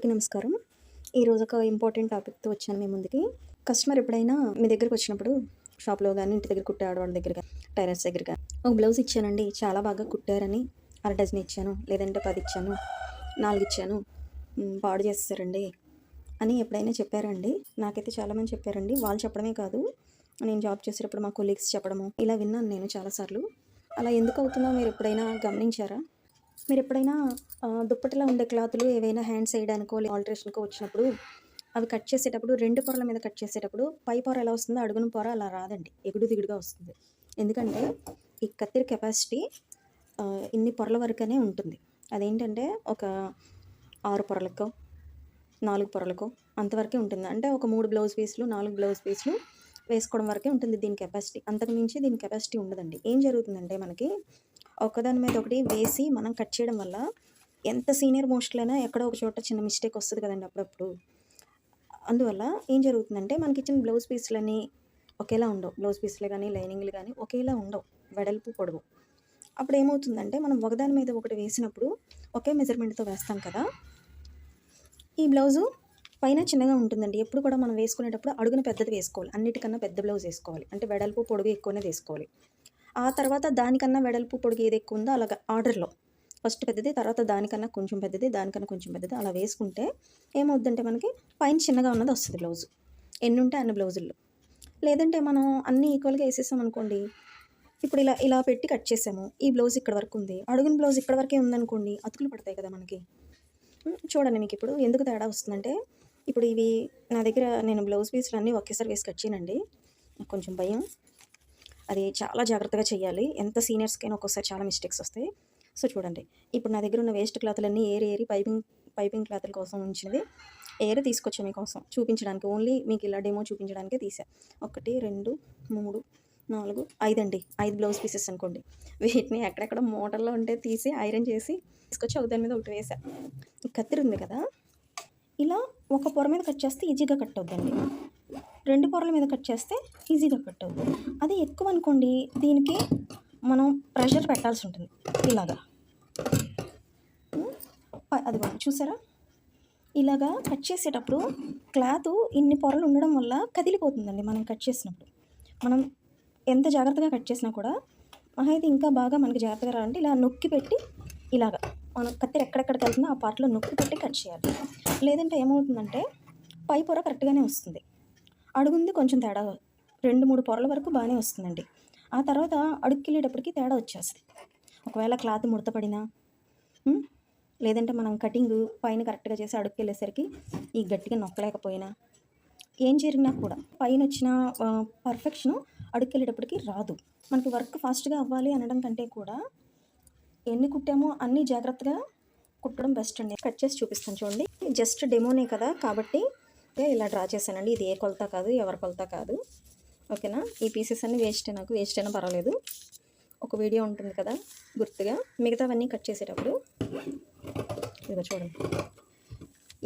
అందరికీ నమస్కారం. ఈరోజు ఒక ఇంపార్టెంట్ టాపిక్తో వచ్చాను మీ ముందుకి. కస్టమర్ ఎప్పుడైనా మీ దగ్గరకు వచ్చినప్పుడు షాప్లో కానీ ఇంటి దగ్గర కుట్టే ఆడవాళ్ళ దగ్గర కానీ టైలర్స్ దగ్గర కానీ ఒక బ్లౌజ్ ఇచ్చానండి చాలా బాగా కుట్టారని అర డజన్ ఇచ్చాను లేదంటే పది ఇచ్చాను నాలుగు ఇచ్చాను పాడు చేస్తారండి అని ఎప్పుడైనా చెప్పారండి? నాకైతే చాలామంది చెప్పారండి. వాళ్ళు చెప్పడమే కాదు. నేను జాబ్ చేసేటప్పుడు మా కొలీగ్స్ చెప్పడము ఇలా విన్నాను నేను చాలాసార్లు అలా ఎందుకు అవుతుందో మీరు ఎప్పుడైనా గమనించారా? మీరు ఎప్పుడైనా దుప్పటిలో ఉండే క్లాతులు ఏవైనా హ్యాండ్స్ లేదా ఆల్టరేషన్కో వచ్చినప్పుడు అవి కట్ చేసేటప్పుడు రెండు పొరల మీద కట్ చేసేటప్పుడు పై పొర ఎలా వస్తుందో అడుగున పొర అలా రాదండి. ఎగుడు దిగుడుగా వస్తుంది. ఎందుకంటే ఈ కత్తిరి కెపాసిటీ ఇన్ని పొరల వరకనే ఉంటుంది. అదేంటంటే ఒక ఆరు పొరలకో నాలుగు పొరలకో అంతవరకే ఉంటుంది. అంటే ఒక మూడు బ్లౌజ్ పీసులు నాలుగు బ్లౌజ్ పీసులు వేసుకోవడం వరకే ఉంటుంది దీని కెపాసిటీ. అంతకు మించి దీని కెపాసిటీ ఉండదండి. ఏం జరుగుతుందంటే మనకి ఒకదాని మీద ఒకటి వేసి మనం కట్ చేయడం వల్ల ఎంత సీనియర్ మోస్ట్లైనా ఎక్కడో ఒక చోట చిన్న మిస్టేక్ వస్తుంది కదండి అప్పుడప్పుడు. అందువల్ల ఏం జరుగుతుందంటే మనకి ఇచ్చిన బ్లౌజ్ పీస్లని ఒకేలా ఉండవు. బ్లౌజ్ పీస్లు కానీ లైనింగ్లు కానీ ఒకేలా ఉండవు. వెడల్పు పొడవు. అప్పుడు ఏమవుతుందంటే మనం ఒకదాని మీద ఒకటి వేసినప్పుడు ఒకే మెజర్మెంట్తో వేస్తాం కదా. ఈ బ్లౌజు పైన చిన్నగా ఉంటుందండి. ఎప్పుడు కూడా మనం వేసుకునేటప్పుడు అడుగున పెద్దది వేసుకోవాలి. అన్నిటికన్నా పెద్ద బ్లౌజ్ వేసుకోవాలి. అంటే వెడల్పు పొడుగు ఎక్కువనే వేసుకోవాలి. ఆ తర్వాత దానికన్నా వెడల్పు పొడుగు ఏది ఎక్కువ ఉందో అలాగ ఆర్డర్లో. ఫస్ట్ పెద్దది తర్వాత దానికన్నా కొంచెం పెద్దది దానికన్నా కొంచెం పెద్దది అలా వేసుకుంటే ఏమవుద్దంటే మనకి పైన చిన్నగా ఉన్నది వస్తుంది బ్లౌజ్. ఎన్ని ఉంటే అన్ని బ్లౌజుల్లో. లేదంటే మనం అన్ని ఈక్వల్గా వేసేసాం అనుకోండి ఇప్పుడు ఇలా ఇలా పెట్టి కట్ చేసాము ఈ బ్లౌజ్ ఇక్కడ వరకు ఉంది అడుగున బ్లౌజ్ ఇక్కడ వరకే ఉందనుకోండి అతుకులు పడతాయి కదా మనకి. చూడండి మీకు ఇప్పుడు ఎందుకు తేడా వస్తుందంటే ఇప్పుడు ఇవి నా దగ్గర నేను బ్లౌజ్ పీసులు అన్నీ ఒకేసారి వేసి కట్ చేయనండి నాకు కొంచెం భయం. అది చాలా జాగ్రత్తగా చేయాలి ఎంత సీనియర్స్కైనా ఒక్కోసారి చాలా మిస్టేక్స్ వస్తాయి. సో చూడండి. ఇప్పుడు నా దగ్గర ఉన్న వేస్ట్ క్లాత్లన్నీ ఏరి ఏరి పైపింగ్ పైపింగ్ క్లాత్ల కోసం ఉంచినవి ఏరి తీసుకొచ్చా మీకోసం చూపించడానికి ఓన్లీ మీకు ఇలా డెమో చూపించడానికే తీసా. ఒకటి రెండు మూడు నాలుగు ఐదు అండి ఐదు బ్లౌజ్ పీసెస్ అనుకోండి. వీటిని ఎక్కడెక్కడ మోటర్లో ఉంటే తీసి ఐరన్ చేసి తీసుకొచ్చి ఒక దాని మీద ఒకటి వేసా. కత్తిరింది కత్తిరి ఉంది కదా? ఇలా ఒక పొర మీద కట్ చేస్తే ఈజీగా కట్ అవుద్దండి. రెండు పొరల మీద కట్ చేస్తే ఈజీగా కట్ అవుతుంది. అది ఎక్కువ అనుకోండి దీనికి మనం ప్రెషర్ పెట్టాల్సి ఉంటుంది. ఇలాగా. ప- అది చూసారా? ఇలాగా కట్ చేసేటప్పుడు క్లాత్ ఇన్ని పొరలు ఉండడం వల్ల కదిలిపోతుందండి మనం కట్ చేసినప్పుడు. మనం ఎంత జాగ్రత్తగా కట్ చేసినా కూడా మహా అయితే ఇంకా బాగా మనకి జాగ్రత్తగా రావాలంటే ఇలా నొక్కి పెట్టి ఇలాగా మనం కత్తెర ఎక్కడెక్కడికి వెళ్తుందో ఆ పార్ట్లో నొక్కి పెట్టి కట్ చేయాలి. లేదంటే ఏమవుతుందంటే పై పొర కరెక్ట్గానే వస్తుంది. అడుగుంది కొంచెం తేడా. రెండు మూడు పొరల వరకు బాగానే వస్తుందండి. ఆ తర్వాత అడుక్కెళ్ళేటప్పటికి తేడా వచ్చేస్తుంది. ఒకవేళ క్లాత్ ముడతపడినా లేదంటే మనం కటింగ్ పైన కరెక్ట్గా చేసి అడుక్కెళ్ళేసరికి ఈ గట్టిగా నొక్కలేకపోయినా ఏం జరిగినా కూడా పైన వచ్చిన పర్ఫెక్షన్ అడుక్కెళ్ళేటప్పటికి రాదు. మనకి వర్క్ ఫాస్ట్గా అవ్వాలి అనడం కంటే కూడా ఎన్ని కుట్టామో అన్ని జాగ్రత్తగా కుట్టడం బెస్ట్ అండి. కట్ చేసి చూపిస్తాను చూడండి. జస్ట్ డెమోనే కదా కాబట్టి ఇలా డ్రా చేశానండి. ఇది ఏ కొలత కాదు ఎవరి కొలత కాదు. ఓకేనా? ఈ పీసెస్ అన్నీ వేస్ట్ నాకు వేస్ట్ అయినా పర్వాలేదు. ఒక వీడియో ఉంటుంది కదా గుర్తుగా? మిగతావన్నీ కట్ చేసేటప్పుడు ఇదిగో చూడండి.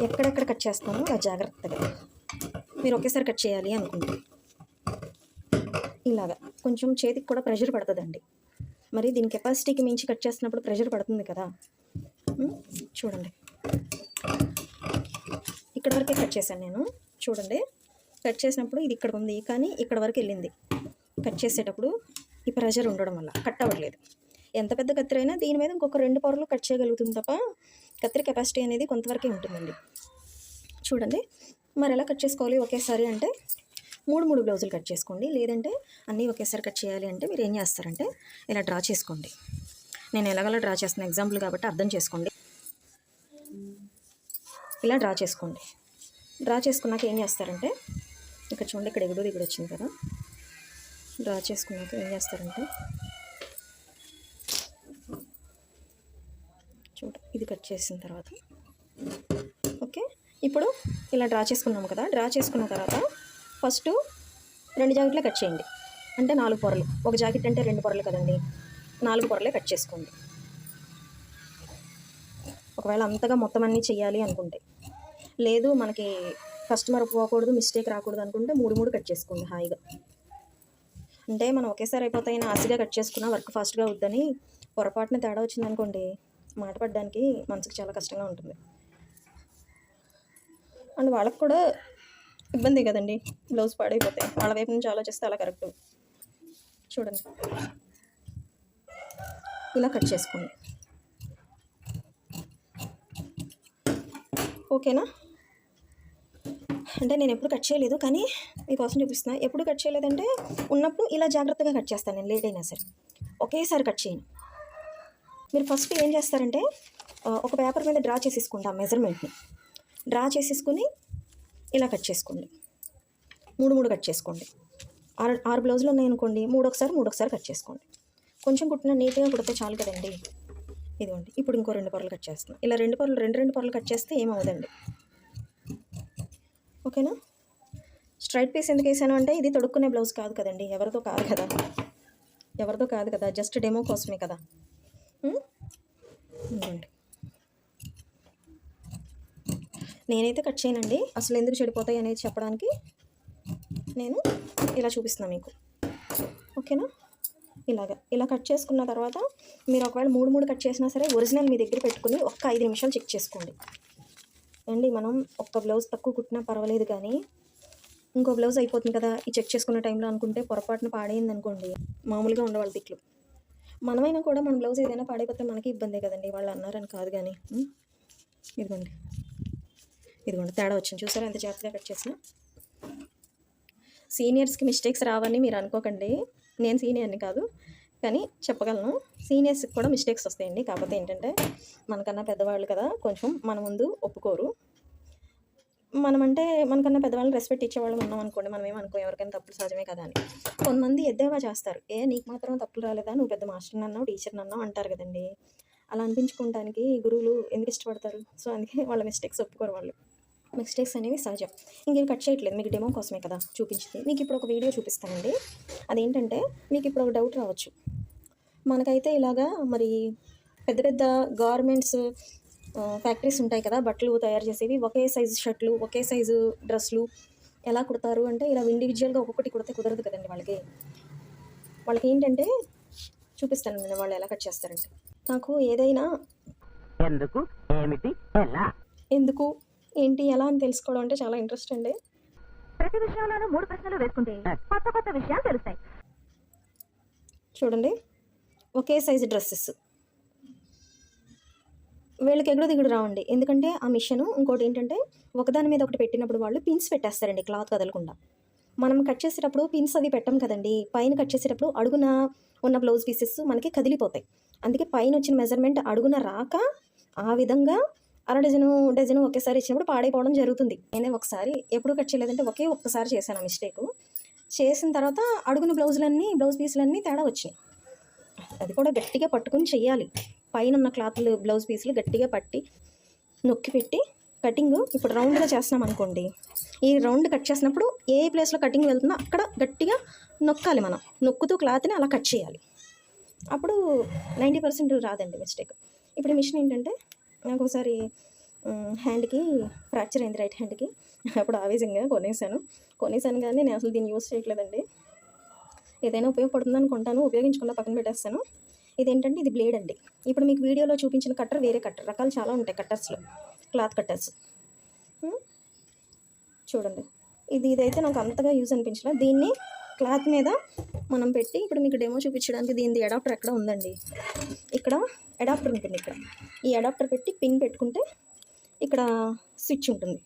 ఎక్కడెక్కడ కట్ చేస్తామో అలా జాగ్రత్తగా. మీరు ఒకేసారి కట్ చేయాలి అనుకుంటే. ఇలాగా. కొంచెం చేతికి కూడా ప్రెషర్ పడుతుందండి. మరి దీని కెపాసిటీకి మించి కట్ చేస్తున్నప్పుడు ప్రెషర్ పడుతుంది కదా. చూడండి. వరకే కట్ చేశాను నేను. చూడండి. కట్ చేసినప్పుడు ఇది ఇక్కడ ఉంది కానీ ఇక్కడ వరకు వెళ్ళింది. కట్ చేసేటప్పుడు ఈ ప్రెషర్ ఉండడం వల్ల కట్ అవ్వట్లేదు. ఎంత పెద్ద కత్తిరి అయినా దీని మీద ఇంకొక రెండు పొరలు కట్ చేయగలుగుతుంది తప్ప కత్తిరి కెపాసిటీ అనేది కొంతవరకే ఉంటుందండి. చూడండి. మరి ఎలా కట్ చేసుకోవాలి ఒకేసారి అంటే మూడు మూడు బ్లౌజులు కట్ చేసుకోండి. లేదంటే అన్నీ ఒకేసారి కట్ చేయాలి అంటే మీరు ఏం చేస్తారంటే ఇలా డ్రా చేసుకోండి. నేను ఎలాగలా డ్రా చేస్తున్న ఎగ్జాంపుల్ కాబట్టి అర్థం చేసుకోండి. ఇలా డ్రా చేసుకోండి. డ్రా చేసుకున్నాక ఏం చేస్తారంటే ఇక్కడ చూడండి ఇక్కడ ఎగుడు దిగుడు వచ్చింది కదా. డ్రా చేసుకున్నాక ఏం చేస్తారంటే చూడ ఇది కట్ చేసిన తర్వాత ఓకే? ఇప్పుడు ఇలా డ్రా చేసుకున్నాము కదా డ్రా చేసుకున్న తర్వాత ఫస్ట్ రెండు జాకెట్లే కట్ చేయండి. అంటే నాలుగు పొరలు. ఒక జాకెట్ అంటే రెండు పొరలు కదండి. నాలుగు పొరలే కట్ చేసుకోండి. ఒకవేళ అంతగా మొత్తం అన్నీ చేయాలి అనుకుంటే. లేదు మనకి కస్టమర్ పోకూడదు మిస్టేక్ రాకూడదు అనుకుంటే మూడు మూడు కట్ చేసుకోండి హాయిగా. అంటే మనం ఒకేసారి అయిపోతాయినా ఆశగా కట్ చేసుకున్నా వర్క్ ఫాస్ట్గా వద్దని పొరపాటున తేడా వచ్చిందనుకోండి మాట పడడానికి మనసుకు చాలా కష్టంగా ఉంటుంది. అండ్ వాళ్ళకి కూడా ఇబ్బంది కదండి బ్లౌజ్ పాడైపోతాయి. వాళ్ళ వైపు నుంచి ఆలోచిస్తే అలా కరెక్ట్ చూడండి. ఇలా కట్ చేసుకోండి. ఓకేనా? అంటే నేను ఎప్పుడు కట్ చేయలేదు కానీ మీకోసం చూపిస్తున్నా. ఎప్పుడు కట్ చేయలేదంటే ఉన్నప్పుడు ఇలా జాగ్రత్తగా కట్ చేస్తాను నేను లేట్ అయినా సరే. ఒకేసారి కట్ చేయను. మీరు ఫస్ట్ ఏం చేస్తారంటే ఒక పేపర్ మీద డ్రా చేసేసుకోండి ఆ మెజర్మెంట్ని డ్రా చేసేసుకుని ఇలా కట్ చేసుకోండి. మూడు మూడు కట్ చేసుకోండి. ఆరు ఆరు బ్లౌజులు ఉన్నాయనుకోండి మూడు ఒకసారి మూడు ఒకసారి కట్ చేసుకోండి. కొంచెం కుట్టిన నీట్గా కుడితే చాలు కదండి. ఇదిగోండి ఇప్పుడు ఇంకో రెండు పొరలు కట్ చేస్తున్నాం. ఇలా రెండు పొరలు రెండు రెండు పొరలు కట్ చేస్తే ఏమవుదండి ఓకేనా? స్ట్రైట్ పీస్ ఎందుకు వేసాను అంటే ఇది తొడుక్కునే బ్లౌజ్ కాదు కదండి ఎవరితో కాదు కదా. ఎవరితో కాదు కదా జస్ట్ డెమో కోసమే కదా. నేనైతే కట్ చేయనండి అసలు ఎందుకు చెడిపోతాయి అనేది చెప్పడానికి నేను ఇలా చూపిస్తున్నాను మీకు. ఓకేనా? ఇలాగా ఇలా కట్ చేసుకున్న తర్వాత మీరు ఒకవేళ మూడు మూడు కట్ చేసినా సరే ఒరిజినల్ మీ దగ్గర పెట్టుకుని ఒక్క ఐదు నిమిషాలు చెక్ చేసుకోండి. అండి మనం ఒక్క బ్లౌజ్ తక్కువ కుట్టినా పర్వాలేదు కానీ ఇంకో బ్లౌజ్ అయిపోతుంది కదా ఈ చెక్ చేసుకున్న టైంలో అనుకుంటే పొరపాటున పాడైంది అనుకోండి మామూలుగా ఉండవాళ్ళ తిట్లు. మనమైనా కూడా మన బ్లౌజ్ ఏదైనా పాడైపోతే మనకి ఇబ్బందే కదండి వాళ్ళు అన్నారని కాదు కానీ ఇదిగోండి. ఇదిగోండి తేడా వచ్చింది. చూసారా ఎంత జాగ్రత్తగా కట్ చేసిన? సీనియర్స్కి మిస్టేక్స్ రావని మీరు అనుకోకండి నేను సీనియర్ని కాదు కానీ చెప్పగలను. సీనియర్స్కి కూడా మిస్టేక్స్ వస్తాయండి. కాకపోతే ఏంటంటే మనకన్నా పెద్దవాళ్ళు కదా కొంచెం మన ముందు ఒప్పుకోరు. మనమంటే మనకన్నా పెద్దవాళ్ళని రెస్పెక్ట్ ఇచ్చేవాళ్ళం ఉన్నాం అనుకోండి మనం ఏమనుకో? ఎవరికైనా తప్పులు సహజమే కదా అని. కొంతమంది ఎద్దేవా చేస్తారు. ఏ నీకు మాత్రం తప్పులు రాలేదా? నువ్వు పెద్ద మాస్టర్ని అన్నావు టీచర్ అన్నావు అంటారు కదండి. అలా అనిపించుకోవడానికి గురువులు ఎందుకు ఇష్టపడతారు? సో అందుకే వాళ్ళ మిస్టేక్స్ ఒప్పుకోరు వాళ్ళు. మిస్టేక్స్ అనేవి సహజం. ఇంకేం కట్ చేయట్లేదు. మీకు డెమో కోసమే కదా చూపించింది. మీకు ఇప్పుడు ఒక వీడియో చూపిస్తానండి. అదేంటంటే మీకు ఇప్పుడు ఒక డౌట్ రావచ్చు. మనకైతే ఇలాగా మరి పెద్ద పెద్ద గార్మెంట్స్ ఫ్యాక్టరీస్ ఉంటాయి కదా బట్టలు తయారు చేసేవి ఒకే సైజు షర్ట్లు ఒకే సైజు డ్రెస్సులు ఎలా కుడతారు అంటే ఇలా ఇండివిజువల్గా ఒక్కొక్కటి కుడితే కుదరదు కదండి వాళ్ళకి. వాళ్ళకి ఏంటంటే చూపిస్తాను నేను వాళ్ళు ఎలా కట్ చేస్తారంటే. నాకు ఏదైనా ఎందుకు? ఏమిటి? ఎలా? ఎందుకు? ఏంటి ఎలా అని తెలుసుకోవడం అంటే చాలా ఇంట్రెస్ట్ అండి. ప్రతి విషయంలోనూ మూడు ప్రశ్నలు వేసుకుంటే కొత్త కొత్త విషయాలు తెలుస్తాయి. చూడండి. ఒకే సైజు డ్రెస్సెస్ వీళ్ళకి ఎగుడు దిగుడు రావండి. ఎందుకంటే ఆ మిషన్ ఇంకోటి ఏంటంటే ఒకదాని మీద ఒకటి పెట్టినప్పుడు వాళ్ళు పిన్స్ పెట్టేస్తారండి క్లాత్ కదలకుండా. మనం కట్ చేసేటప్పుడు పిన్స్ అవి పెట్టం కదండి. పైన కట్ చేసేటప్పుడు అడుగున ఉన్న బ్లౌజ్ పీసెస్ మనకి కదిలిపోతాయి. అందుకే పైన వచ్చిన మెజర్మెంట్ అడుగున రాక ఆ విధంగా అర డజను డజను ఒకేసారి ఇచ్చినప్పుడు పాడైపోవడం జరుగుతుంది. నేనే ఒకసారి ఎప్పుడు కట్ చేయలేదంటే ఒకే ఒక్కసారి చేశాను ఆ మిస్టేక్. చేసిన తర్వాత అడుగున బ్లౌజులన్నీ బ్లౌజ్ పీసులన్నీ తేడా వచ్చినాయి. అది కూడా గట్టిగా పట్టుకుని చెయ్యాలి. పైన ఉన్న క్లాత్లు బ్లౌజ్ పీసులు గట్టిగా పట్టి నొక్కి పెట్టి కటింగ్ ఇప్పుడు రౌండ్గా చేస్తున్నాం అనుకోండి. ఈ రౌండ్ కట్ చేసినప్పుడు ఏ ప్లేస్లో కటింగ్ వెళ్తుందో అక్కడ గట్టిగా నొక్కాలి మనం. నొక్కుతూ క్లాత్ని అలా కట్ చేయాలి. అప్పుడు నైంటీ పర్సెంట్ రాదండి మిస్టేక్. ఇప్పుడు మిషన్ ఏంటంటే నాకు ఒకసారి హ్యాండ్కి ఫ్రాక్చర్ అయింది రైట్ హ్యాండ్కి. అప్పుడు ఆవేశంగా కొనేసాను. కొనేసాను కానీ నేను అసలు దీన్ని యూస్ చేయట్లేదండి. ఏదైనా ఉపయోగపడుతుంది అనుకుంటాను ఉపయోగించకుండా పక్కన పెట్టేస్తాను. ఇదేంటంటే ఇది బ్లేడ్ అండి. ఇప్పుడు మీకు వీడియోలో చూపించిన కట్టర్ వేరే కట్టర్. రకాలు చాలా ఉంటాయి కట్టర్స్లో. Cloth cutters. చూడండి. ఇది ఇదైతే నాకు అంతగా యూజ్ అనిపించలే. దీన్ని క్లాత్ మీద మనం పెట్టి ఇప్పుడు మీకు డెమో చూపించడానికి దీనిది అడాప్టర్ ఎక్కడ ఉందండి? ఇక్కడ అడాప్టర్ ఉంటుంది ఇక్కడ. ఈ అడాప్టర్ పెట్టి పిన్ పెట్టుకుంటే ఇక్కడ స్విచ్ ఉంటుంది.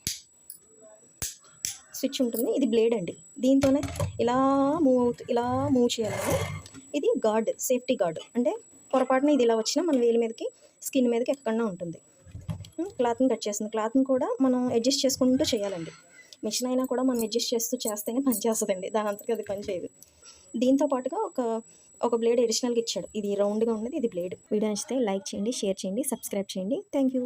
స్విచ్ ఉంటుంది. ఇది బ్లేడ్ అండి. దీంతోనే ఇలా మూవ్ అవుతూ ఇలా మూవ్ చేయాలి ఇది గార్డ్ సేఫ్టీ గార్డ్ అంటే పొరపాటున ఇది ఇలా వచ్చినా మన వేలి మీదకి స్కిన్ మీదకి ఎక్కడన్నా ఉంటుంది. క్లాత్ని కట్ చేస్తుంది. క్లాత్ని కూడా మనం అడ్జస్ట్ చేసుకుంటూ చేయాలండి. మిషన్ అయినా కూడా మనం అడ్జస్ట్ చేస్తూ చేస్తేనే పని చేస్తుందండి. దాని అంతగా అది పని చేయదు. దీంతో పాటుగా ఒక ఒక బ్లేడ్ అడిషనల్గా ఇచ్చాడు. ఇది రౌండ్గా ఉన్నది ఇది బ్లేడ్ వీడియో నచ్చితే లైక్ చేయండి షేర్ చేయండి సబ్స్క్రైబ్ చేయండి. Thank you